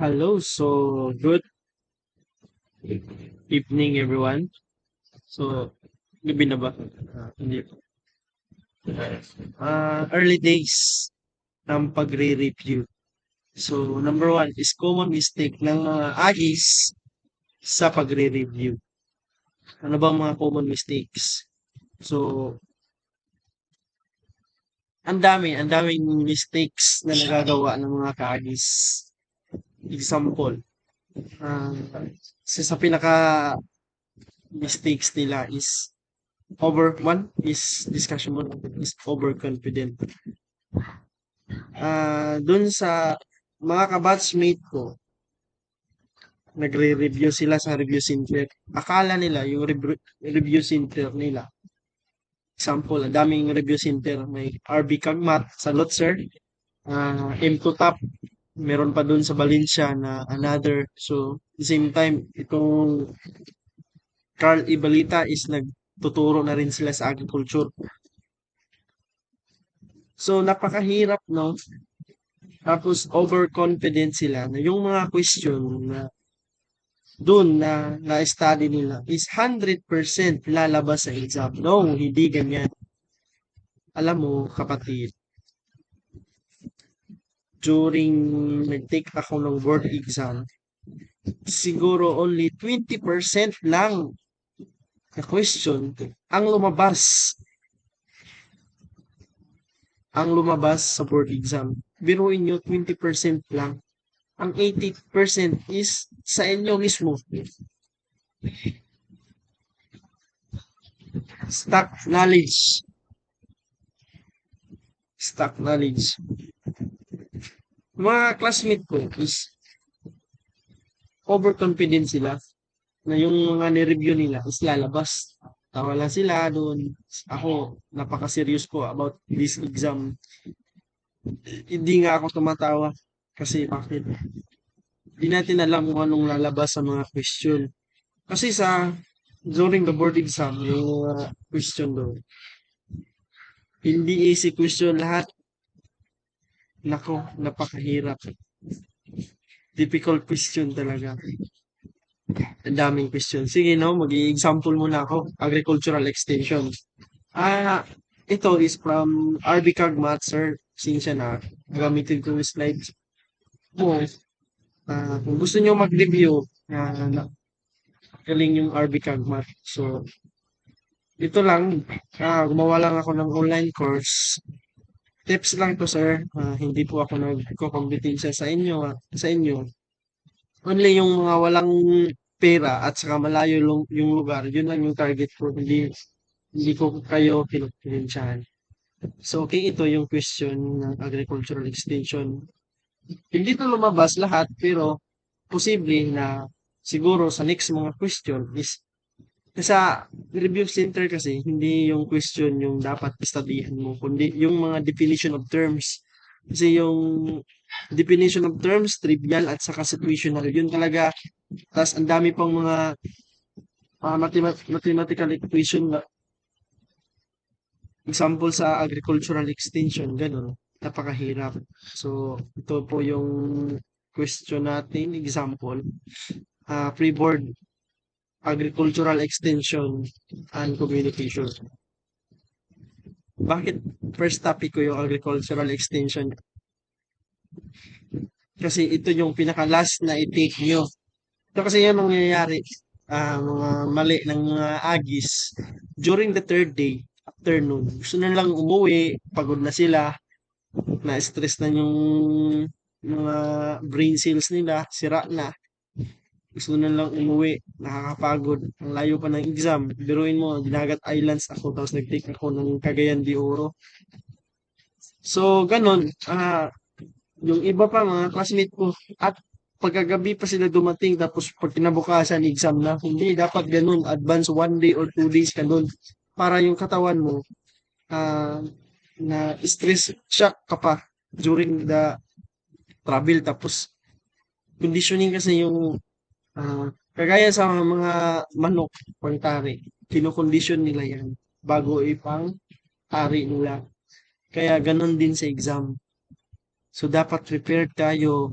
Hello, so good evening everyone. So, gabi na ba? Ah, hindi. Ah, early days ng pagre-review. So, number one is common mistake ng mga agis sa pagre-review. Ano bang mga common mistakes? So, ang dami, ang daming mistakes na nagagawa ng mga kaagis. Example, ah, isa sa pinaka mistakes nila is over one is discussion mo is overconfident. Ah, dun sa mga kabatchmate ko, nagre-review sila sa review center. Akala nila yung rev- review center nila. Example, daming review center. May RB Kagmat sa Lutzer, ah, M2 Top, meron pa dun sa Valencia na another. So, same time, itong Carl Ibalita is nagtuturo na rin sila sa agriculture. So, napakahirap, no? Tapos, overconfident sila na yung mga question na dun na na-study nila is 100% lalabas sa exam. No, hindi ganyan. Alam mo, kapatid, during nag-take ako ng board exam, siguro only 20% lang na question ang lumabas. Ang lumabas sa board exam. Biruin nyo, 20% lang. Ang 80% is sa inyo mismo. Stock knowledge. Stock knowledge. Mga classmate ko is overconfident sila na yung mga ni-review nila is lalabas. Tawa lang sila doon. Ako, napaka-serious ko about this exam. Hindi nga ako tumatawa kasi bakit? Hindi natin alam kung anong lalabas sa mga question. Kasi sa during the board exam, yung mga question doon, hindi easy question lahat. Nako, napakahirap. Difficult question talaga. Ang daming question. Sige, no, mag-example muna ako. Agricultural extension. Ah, ito is from RB Kagmat, sir. Sinsya na. Gamitin ko yung slides mo. Ah, kung gusto nyo mag-review, na, galing yung RB Kagmat. So, ito lang. Ah, gumawa lang ako ng online course. Tips lang to, sir. Ah, hindi po ako nagko-competensya sa inyo, ah, sa inyo. Only yung mga walang pera at saka malayo yung lugar, yun lang yung target ko. Hindi, hindi ko kayo pinagpinensyahan. So, okay, ito yung question ng agricultural extension. Hindi to lumabas lahat, pero posible na siguro sa next mga question is sa review center kasi, hindi yung question yung dapat studyhan mo, kundi yung mga definition of terms. Kasi yung definition of terms, trivial at saka situational, yun talaga. Tapos ang dami pang mga uh, mathemat- mathematical equation na example sa agricultural extension, ganun. Napakahirap. So, ito po yung question natin, example. Uh, pre-board agricultural extension and communication. Bakit first topic ko yung agricultural extension? Kasi ito yung pinaka-last na i-take nyo. Ito kasi yung nangyayari, uh, mga mali ng mga agis during the third day, afternoon. Gusto na lang umuwi, pagod na sila, na-stress na yung mga brain cells nila, sira na gusto na lang umuwi, nakakapagod, ang layo pa ng exam. Biruin mo, Dinagat Islands ako, tapos nag-take ako ng Cagayan de Oro. So, ganun, ah, yung iba pa, mga classmate ko, at pagkagabi pa sila dumating, tapos pag kinabukasan, exam na. Hindi, dapat ganun, advance one day or two days ka dun, para yung katawan mo, ah, na stress shock ka pa during the travel, tapos conditioning kasi yung Ah, kagaya sa mga manok, pang-tari, kinokondisyon nila yan bago ipang-ari nila. Kaya ganon din sa exam. So, dapat prepared tayo.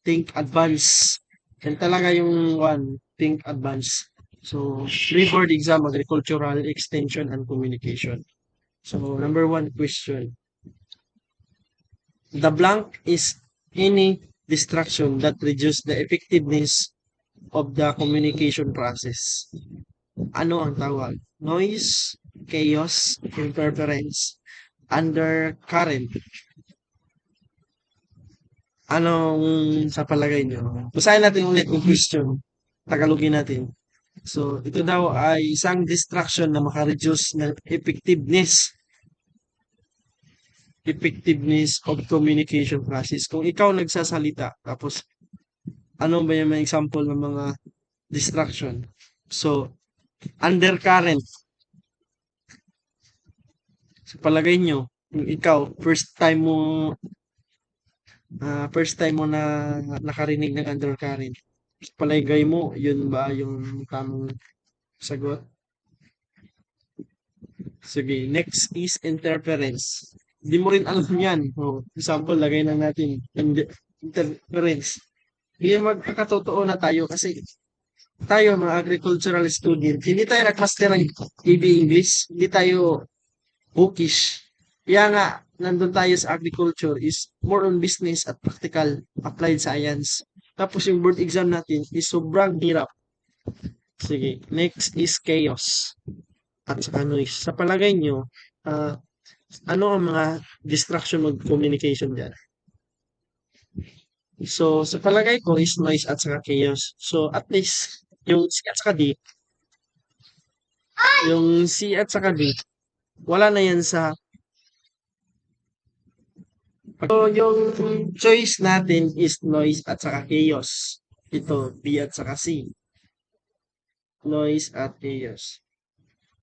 think advance. Yan talaga yung one, think advance. So, three-board exam, agricultural, extension, and communication. So, number one question. The blank is any distraction that reduce the effectiveness of the communication process. Ano ang tawag? Noise, chaos, interference, undercurrent. Anong sa palagay nyo? Basahin natin ulit yung question. Tagalogin natin. So, ito daw ay isang distraction na makareduce ng effectiveness effectiveness of communication process. Kung ikaw nagsasalita, tapos ano ba yung mga example ng mga distraction? So, undercurrent. Sa palagay nyo, kung ikaw, first time mo ah, first time mo na nakarinig ng undercurrent, palagay mo, yun ba yung tamang sagot? Sige, next is interference. Hindi mo rin alam yan. O, example, lagay na natin in- interference. Hindi magkakatotoo na tayo kasi tayo mga agricultural student, hindi tayo nag-master ng EB English, hindi tayo bookish. Kaya nga, nandun tayo sa agriculture is more on business at practical applied science. Tapos yung board exam natin is sobrang hirap. Sige, next is chaos. At saka noise. Sa palagay nyo, ah, ano ang mga distraction mag communication dyan? So, sa palagay ko is noise at saka chaos. So, at least, yung C at saka D, yung C at saka D, wala na yan sa So, yung choice natin is noise at saka chaos. Ito, B at saka C. Noise at chaos.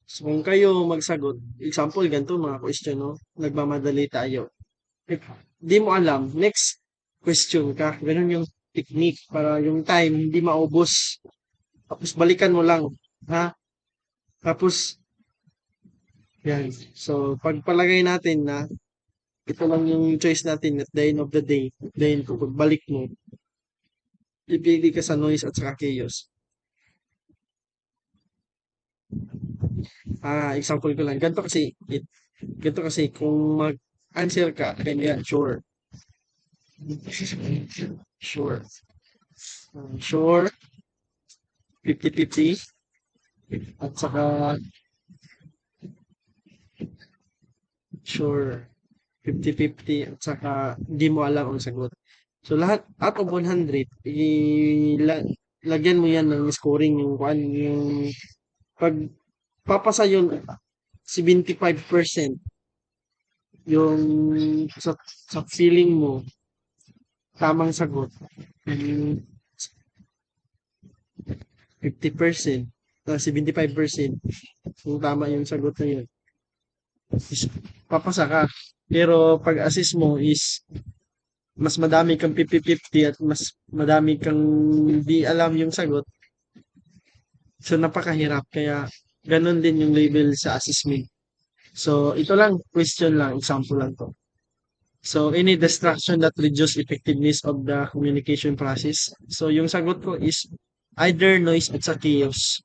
So, kung kayo magsagot, example, ganito mga question, no? Nagmamadali tayo. If di mo alam, next question ka. Ganun yung technique para yung time hindi maubos. Tapos balikan mo lang. Ha? Tapos, yan. So, pagpalagay natin na ito lang yung choice natin at the end of the day. Then, kung pagbalik mo, ipili ka sa noise at saka chaos. Ah, example ko lang. Ganito kasi, it, ganito kasi, kung mag-answer ka, ganyan, sure. Sure. Um, sure. 50-50. At saka, sure. 50-50 at saka hindi mo alam ang sagot. So lahat out of 100, ila, lagyan mo yan ng scoring yung kwan yung pag papasa yun 75% yung sa, sa feeling mo tamang sagot. Yung 50% na 75% kung tama yung sagot na yun. Is papasa ka. Pero pag assist mo is mas madami kang 50-50 at mas madami kang di alam yung sagot. So napakahirap. Kaya ganun din yung label sa assessment. So ito lang. Question lang, example lang to. So any distraction that reduce effectiveness of the communication process. So yung sagot ko is either noise at sa chaos.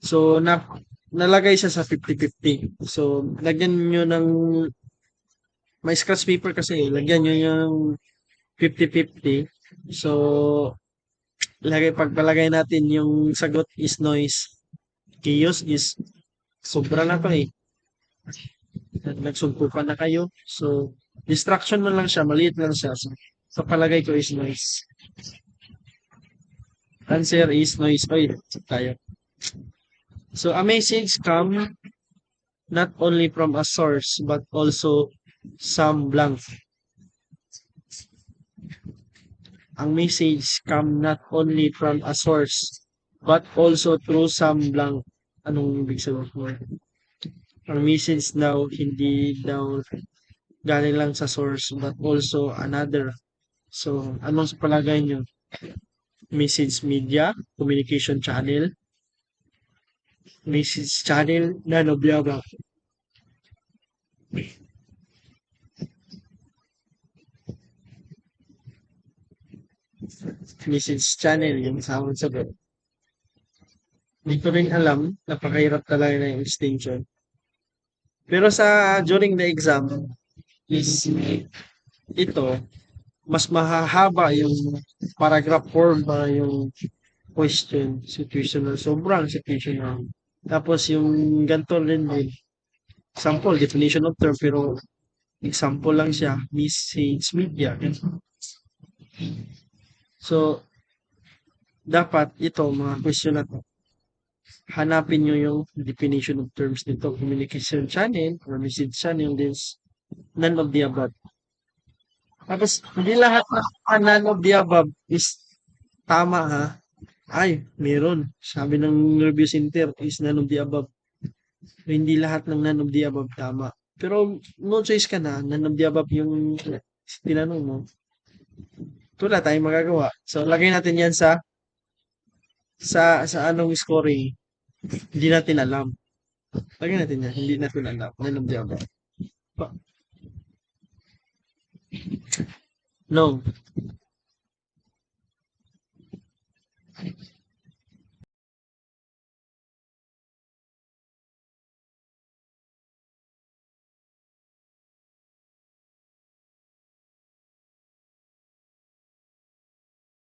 So na nalagay siya sa 50-50. So lagyan niyo ng may scratch paper kasi, lagyan nyo yung 50-50. So, lagay, pagpalagay natin yung sagot is noise. Chaos is, sobra na to eh. Nagsugpukan na kayo. So, distraction mo lang siya, maliit lang siya. So, sa palagay ko is noise. Answer is noise. Oy, tayo. So, a message come not only from a source, but also some blank. Ang message come not only from a source, but also through some blank. Anong ibig sabihin? Ang message daw, hindi daw galing lang sa source, but also another. So, anong sa palagay nyo? Message media, communication channel, message channel, nano blah blah. message channel yung sound sagot. Hindi ko rin alam, napakahirap talaga na yung extension. Pero sa during the exam is ito, mas mahahaba yung paragraph form para yung question, situational, sobrang situational. Tapos yung ganito rin din, example, definition of term, pero example lang siya, message media. So, dapat ito, mga question na to, hanapin nyo yung definition of terms nito, communication channel or message channel is none of the above. Tapos, hindi lahat na ah, none of the above is tama ha. Ay, meron. Sabi ng review center is none of the above. Hindi lahat ng none of the above tama. Pero no choice ka na, none of the above yung tinanong mo. Ito wala tayong magagawa. So, lagay natin yan sa sa sa anong scoring. Hindi natin alam. Lagay natin yan. Hindi natin alam. None of the above. Pa- No.